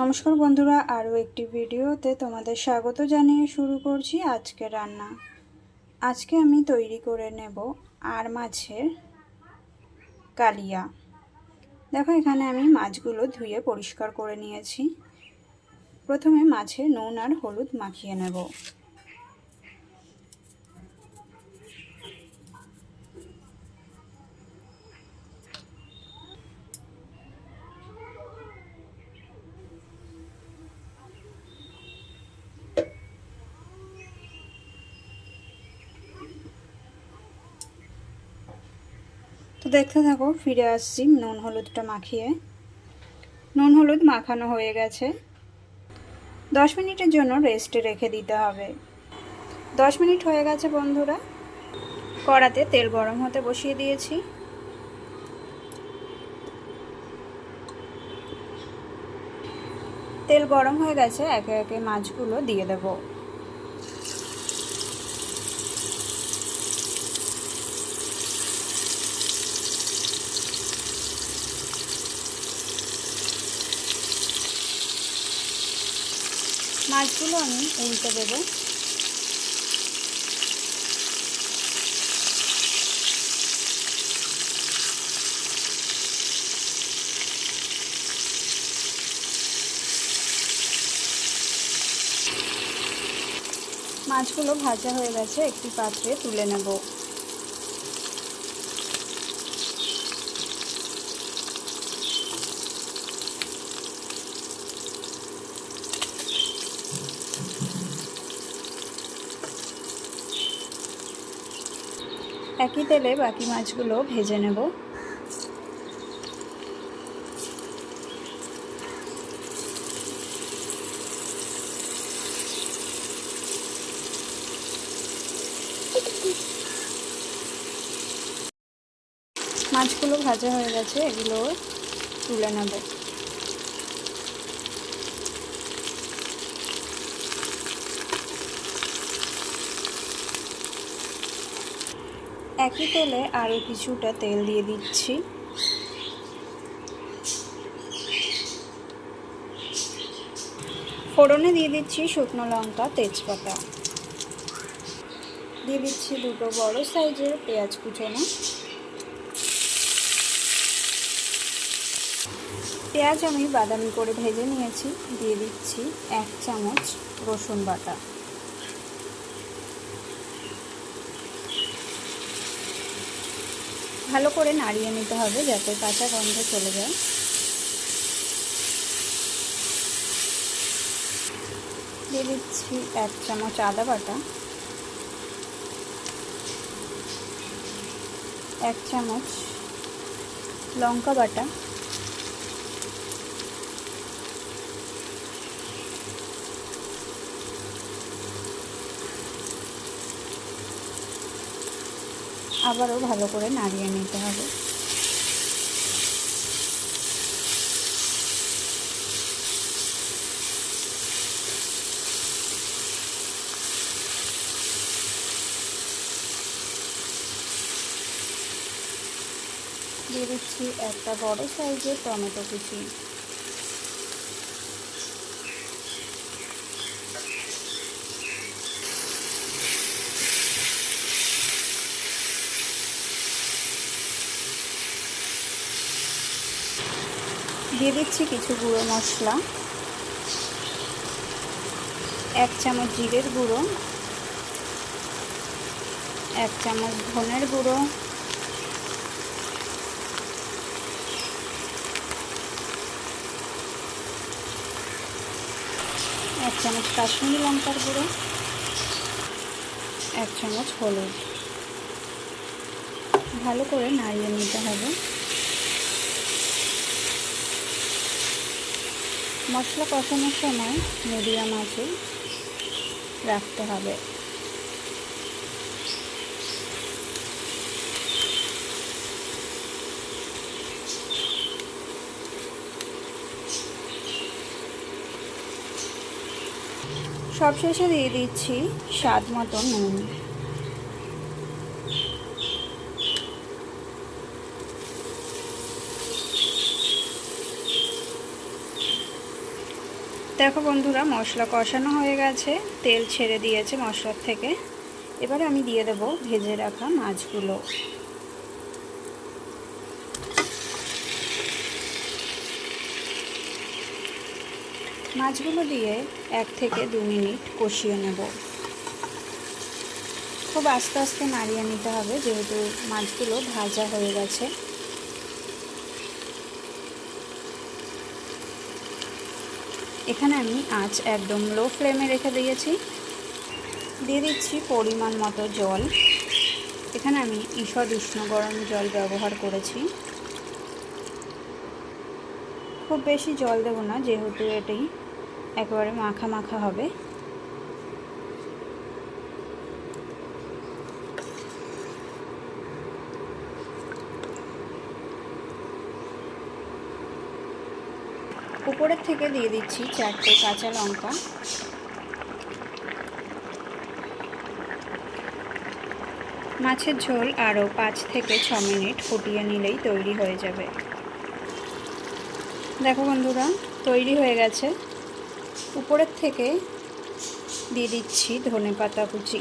নমস্কার বন্ধুরা, আরও একটি ভিডিওতে তোমাদের স্বাগত জানিয়ে শুরু করছি আজকে রান্না। আজকে আমি তৈরি করে নেব আর মাছের কালিয়া। দেখো, এখানে আমি মাছগুলো ধুয়ে পরিষ্কার করে নিয়েছি। প্রথমে মাছে নুন আর হলুদ মাখিয়ে নেব। তো দেখতে থাকো, ফিরে আসছি নুন হলুদটা মাখিয়ে। নুন হলুদ মাখানো হয়ে গেছে। দশ মিনিটের জন্য রেস্টে রেখে দিতে হবে। দশ মিনিট হয়ে গেছে বন্ধুরা। কড়াতে তেল গরম হতে বসিয়ে দিয়েছি। তেল গরম হয়ে গেছে, একে একে মাছগুলো দিয়ে দেবো। মাছগুলো আমি উল্টে দেবো। মাছগুলো ভাজা হয়ে গেছে একটি পাত্রে তুলে নেব। একই তেলে বাকি মাছগুলো ভেজে নেব। মাছগুলো ভাজা হয়ে গেছে এগুলো তুলে নেব। একই তেলে আরও কিছুটা তেল দিয়ে দিচ্ছি। ফোড়নে দিয়ে দিচ্ছি শুকনো লঙ্কা, তেজপাতা। দিয়ে দিচ্ছি দুটো বড় সাইজের পেঁয়াজ কুচোনো। পেঁয়াজ আমি বাদামি করে ভেজে নিয়েছি। দিয়ে দিচ্ছি এক চামচ রসুন বাটা। ভালো করে নাড়িয়ে নিতে হবে যাতে কাঁচা গন্ধ চলে যায়। দিয়ে দিচ্ছি এক চামচ আদা বাটা। এক চামচ লঙ্কা বাটা। আবারও ভালো করে নাড়িয়ে নিতে হবে। দিয়ে দিচ্ছি একটা বড় সাইজের টমেটো কুচি। দিয়ে দিচ্ছি কিছু গুঁড়ো মশলা। এক চামচ জিরের গুঁড়ো। এক চামচ ধনের গুঁড়ো। এক চামচ কাশ্মীরি লঙ্কার গুঁড়ো। এক চামচ হলুদ। ভালো করে নাড়িয়ে নিতে হবে। মশলা কষানোর সময় মিডিয়াম আঁচে রাখতে হবে। সবশেষে দিয়ে দিচ্ছি স্বাদ মতো নুন। দেখো বন্ধুরা, মশলা কষানো হয়ে গেছে। তেল ছেড়ে দিয়েছে মশলার থেকে। এবারে আমি দিয়ে দেব ভেজে রাখা মাছগুলো। মাছগুলো দিয়ে এক থেকে দু মিনিট কষিয়ে নেব। খুব আস্তে আস্তে নাড়িয়ে নিতে হবে, যেহেতু মাছগুলো ভাজা হয়ে গেছে। এখানে আমি আঁচ একদম লো ফ্লেমে রেখে দিয়েছি। দিয়ে দিচ্ছি পরিমাণ মতো জল। এখানে আমি ঈষদ উষ্ণ গরম জল ব্যবহার করেছি। খুব বেশি জল দেব না, যেহেতু এটি একেবারে মাখা মাখা হবে। উপরের থেকে দিয়ে দিচ্ছি চারটে কাঁচা লঙ্কা। মাছের ঝোল আরও পাঁচ থেকে ছ মিনিট ফুটিয়ে নিলেই তৈরি হয়ে যাবে। দেখো বন্ধুরা, তৈরি হয়ে গেছে। উপরের থেকে দিয়ে দিচ্ছি ধনে পাতা কুচি।